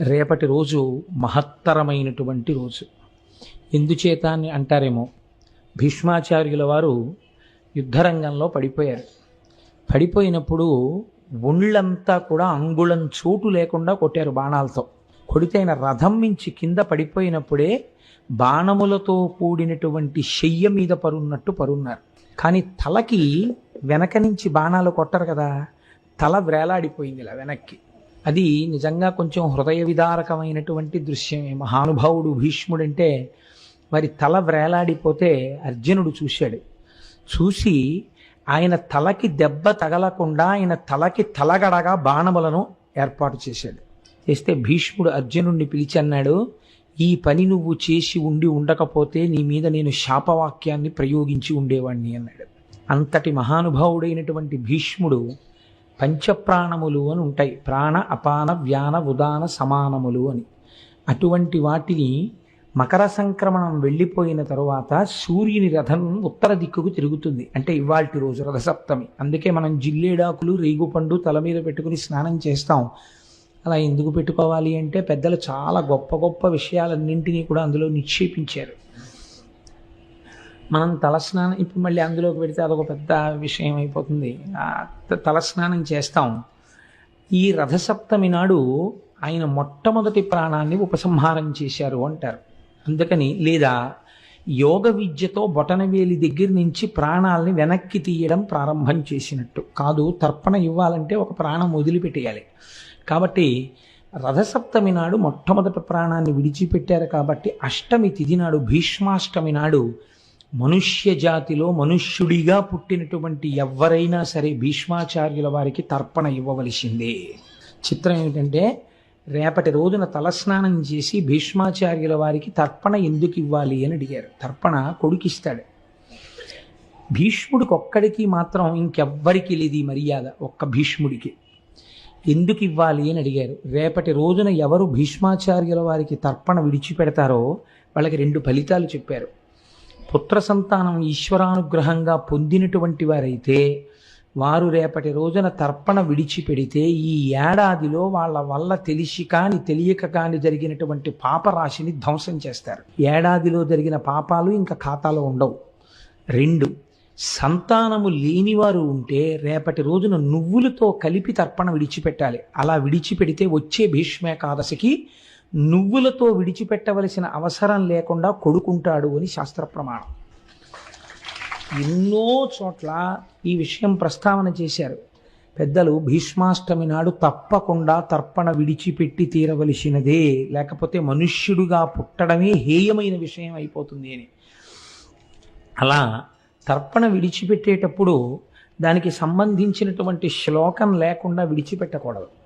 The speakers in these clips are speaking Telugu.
రేపటి రోజు మహత్తరమైనటువంటి రోజు. ఎందుచేత అని అంటారేమో భీష్మాచార్యుల వారు యుద్ధరంగంలో పడిపోయారు. పడిపోయినప్పుడు ఒళ్ళంతా కూడా అంగుళం చోటు లేకుండా కొట్టారు బాణాలతో. కొడితే ఆయన రథం మించి కింద పడిపోయినప్పుడే బాణములతో కూడినటువంటి శయ్య మీద పరున్నట్టు పరున్నారు. కానీ తలకి వెనక నుంచి బాణాలు కొట్టరు కదా తల వేలాడిపోయింది ఇలా వెనక్కి. అది నిజంగా కొంచెం హృదయ విదారకమైనటువంటి దృశ్యమే మహానుభావుడు భీష్ముడంటే మరి తల వ్రేలాడిపోతే అర్జునుడు చూశాడు. చూసి ఆయన తలకి దెబ్బ తగలకుండా ఆయన తలకి తలగడగా బాణములను ఏర్పాటు చేశాడు. చేస్తే భీష్ముడు అర్జునుడిని పిలిచి అన్నాడు ఈ పని నువ్వు చేసి ఉండి ఉండకపోతే నీ మీద నేను శాపవాక్యాన్ని ప్రయోగించి ఉండేవాణ్ణి అన్నాడు. అంతటి మహానుభావుడైనటువంటి భీష్ముడు పంచప్రాణములు అని ఉంటాయి. ప్రాణ అపాన వ్యాన ఉదాన సమానములు అని. అటువంటి వాటిని మకర సంక్రమణం వెళ్ళిపోయిన తరువాత సూర్యుని రథం ఉత్తర దిక్కుకు తిరుగుతుంది. అంటే ఇవాల్టి రోజు రథసప్తమి. అందుకే మనం జిల్లేడాకులు రేగుపండు తల మీద పెట్టుకుని స్నానం చేస్తాం. అలా ఎందుకు పెట్టుకోవాలి అంటే పెద్దలు చాలా గొప్ప గొప్ప విషయాలన్నింటినీ కూడా అందులో నిక్షేపించారు. మనం తలస్నానం ఇప్పుడు మళ్ళీ అందులోకి పెడితే అదొక పెద్ద విషయం అయిపోతుంది. తలస్నానం చేస్తాం. ఈ రథసప్తమి నాడు ఆయన మొట్టమొదటి ప్రాణాన్ని ఉపసంహారం చేశారు అంటారు. అందుకని లేదా యోగ విద్యతో బొటనవేలి దగ్గర నుంచి ప్రాణాలని వెనక్కి తీయడం ప్రారంభం చేసినట్టు. కాదు తర్పణ ఇవ్వాలంటే ఒక ప్రాణం వదిలిపెట్టేయాలి. కాబట్టి రథసప్తమి నాడు మొట్టమొదటి ప్రాణాన్ని విడిచిపెట్టారు కాబట్టి అష్టమి తిథి నాడు భీష్మాష్టమి నాడు మనుష్య జాతిలో మనుష్యుడిగా పుట్టినటువంటి ఎవరైనా సరే భీష్మాచార్యుల వారికి తర్పణ ఇవ్వవలసిందే. చిత్రం ఏమిటంటే రేపటి రోజున తలస్నానం చేసి భీష్మాచార్యుల వారికి తర్పణ ఎందుకు ఇవ్వాలి అని అడిగారు. తర్పణ కొడుకిస్తాడు. భీష్ముడికి ఒక్కడికి మాత్రం ఇంకెవ్వరికి లేదు మర్యాద ఒక్క భీష్ముడికి. ఎందుకు ఇవ్వాలి అని అడిగారు. రేపటి రోజున ఎవరు భీష్మాచార్యుల వారికి తర్పణ విడిచిపెడతారో వాళ్ళకి రెండు ఫలితాలు చెప్పారు. పుత్ర సంతానం ఈశ్వరానుగ్రహంగా పొందినటువంటి వారైతే వారు రేపటి రోజున తర్పణ విడిచిపెడితే ఈ ఏడాదిలో వాళ్ళ వల్ల తెలిసి కాని తెలియక కాని జరిగినటువంటి పాపరాశిని ధ్వంసం చేస్తారు. ఏడాదిలో జరిగిన పాపాలు ఇంకా ఖాతాలో ఉండవు. రెండు సంతానము లేనివారు ఉంటే రేపటి రోజున నువ్వులతో కలిపి తర్పణ విడిచిపెట్టాలి. అలా విడిచిపెడితే వచ్చే భీష్మేకాదశికి నువ్వులతో విడిచిపెట్టవలసిన అవసరం లేకుండా కొడుకుంటాడు అని శాస్త్ర ప్రమాణం. ఎన్నో చోట్ల ఈ విషయం ప్రస్తావన చేశారు. పెద్దలు భీష్మాష్టమి నాడు తప్పకుండా తర్పణ విడిచిపెట్టి తీరవలసినదే లేకపోతే మనుష్యుడుగా పుట్టడమే హేయమైన విషయం అయిపోతుంది అని. అలా తర్పణ విడిచిపెట్టేటప్పుడు దానికి సంబంధించినటువంటి శ్లోకం లేకుండా విడిచిపెట్టకూడదు.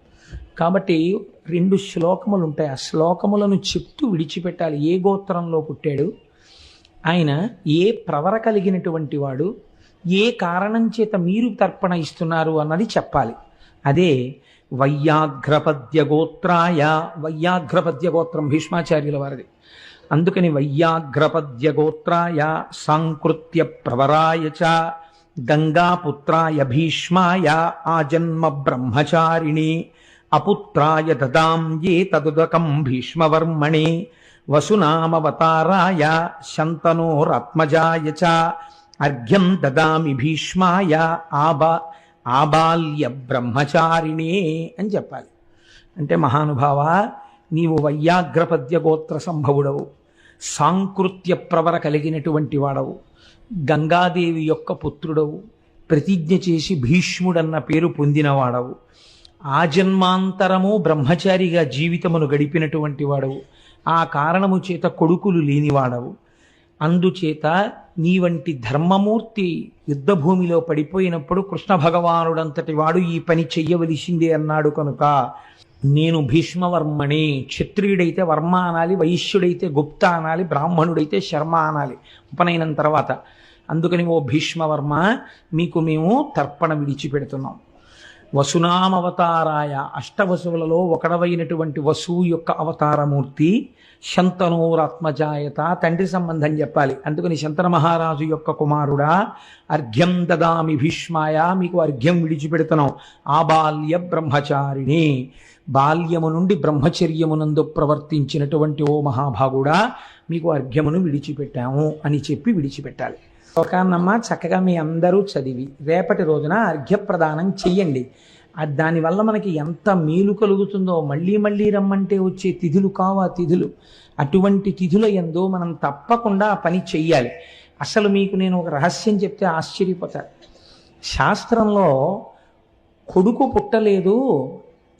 కాబట్టి రెండు శ్లోకములు ఉంటాయి. ఆ శ్లోకములను చెప్తూ విడిచిపెట్టాలి. ఏ గోత్రంలో పుట్టాడు? ఆయన ఏ ప్రవర కలిగినటువంటి వాడు? ఏ కారణం చేత మీరు తర్పణ ఇస్తున్నారు అన్నది చెప్పాలి. అదే వయ్యాఘ్రపద్య గోత్రాయ. వయ్యాఘ్రపద్య గోత్రం భీష్మాచార్యుల వారిది. అందుకని వయ్యాఘ్రపద్య గోత్రాయ సాంకృత్య ప్రవరాయ చ గంగాపుత్రాయ భీష్మాయ ఆజన్మ బ్రహ్మచారిణి అపుత్రాయ దదాం ఏ తదుదకం భీష్మవర్మణి. వసునామవతారాయ శంతనోరాత్మజాయ చ. అర్ఘ్యం దదామి భీష్మాయ ఆబా ఆబాల్య బ్రహ్మచారిణే అని చెప్పాలి. అంటే మహానుభావ నీవు వయ్యాగ్రపద్య గోత్ర సంభవుడవు. సాంకృత్య ప్రవర కలిగినటువంటి వాడవు. గంగాదేవి యొక్క పుత్రుడవు. ప్రతిజ్ఞ చేసి భీష్ముడన్న పేరు పొందినవాడవు. ఆజన్మాంతరము బ్రహ్మచారిగా జీవితమును గడిపినటువంటి వాడవు. ఆ కారణము చేత కొడుకులు లేనివాడవు అందుచేత నీ వంటి ధర్మమూర్తి యుద్ధభూమిలో పడిపోయినప్పుడు కృష్ణ భగవానుడంతటి వాడు ఈ పని చెయ్యవలసిందే అన్నాడు కనుక నేను భీష్మవర్మణి క్షత్రియుడైతే వర్మ అనాలి వైశ్యుడైతే గుప్త అనాలి బ్రాహ్మణుడైతే శర్మ అనాలి ఉపనయనం తర్వాత. అందుకని ఓ భీష్మవర్మ మీకు మేము తర్పణ విడిచిపెడుతున్నాం. వసునామవతారాయ అష్టవసువులలో ఒకడవైనటువంటి వసువు యొక్క అవతారమూర్తి శంతనోరాత్మజాయత తండ్రి సంబంధం చెప్పాలి. అందుకని శంతన మహారాజు యొక్క కుమారుడా అర్ఘ్యం దదామి భీష్మాయ మీకు అర్ఘ్యం విడిచిపెడుతున్నాం. ఆబాల్య బ్రహ్మచారిణి బాల్యము నుండి బ్రహ్మచర్యమునందు ప్రవర్తించినటువంటి ఓ మహాభాగుడా మీకు అర్ఘ్యమును విడిచిపెట్టాము అని చెప్పి విడిచిపెట్టాలి. శ్లోకాన్నమ్మ చక్కగా మీ అందరూ చదివి రేపటి రోజున అర్ఘ్యప్రదానం చెయ్యండి. దానివల్ల మనకి ఎంత మేలు కలుగుతుందో మళ్ళీ మళ్ళీ రమ్మంటే వచ్చే తిథులు కావా తిథులు? అటువంటి తిథుల ఎందో మనం తప్పకుండా ఆ పని చెయ్యాలి. అసలు మీకు నేను ఒక రహస్యం చెప్తే ఆశ్చర్యపోతారు. శాస్త్రంలో కొడుకు పుట్టలేదు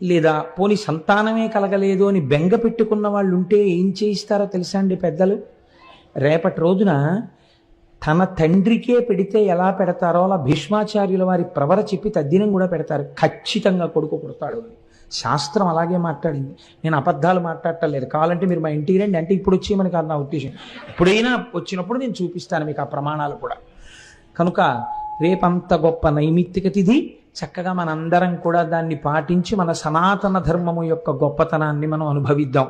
లేదా పోని సంతానమే కలగలేదు అని బెంగ పెట్టుకున్న వాళ్ళు ఉంటే ఏం చేయిస్తారో తెలుసా అండి పెద్దలు? రేపటి రోజున తన తండ్రికే పెడితే ఎలా పెడతారో అలా భీష్మాచార్యుల వారి ప్రవర చెప్పి తద్దినం కూడా పెడతారు. ఖచ్చితంగా కొడుకు పుడతాడు అని. శాస్త్రం అలాగే మాట్లాడింది. నేను అబద్ధాలు మాట్లాడటలేదు. కావాలంటే మీరు మా ఇంటికి రండి. అంటే ఇప్పుడు వచ్చి మనకి అది నా ఉద్దేశం. ఎప్పుడైనా వచ్చినప్పుడు నేను చూపిస్తాను మీకు ఆ ప్రమాణాలు కూడా. కనుక రేపంత గొప్ప నైమిత్తిక తిథి చక్కగా మనందరం కూడా దాన్ని పాటించి మన సనాతన ధర్మము యొక్క గొప్పతనాన్ని మనం అనుభవిద్దాం.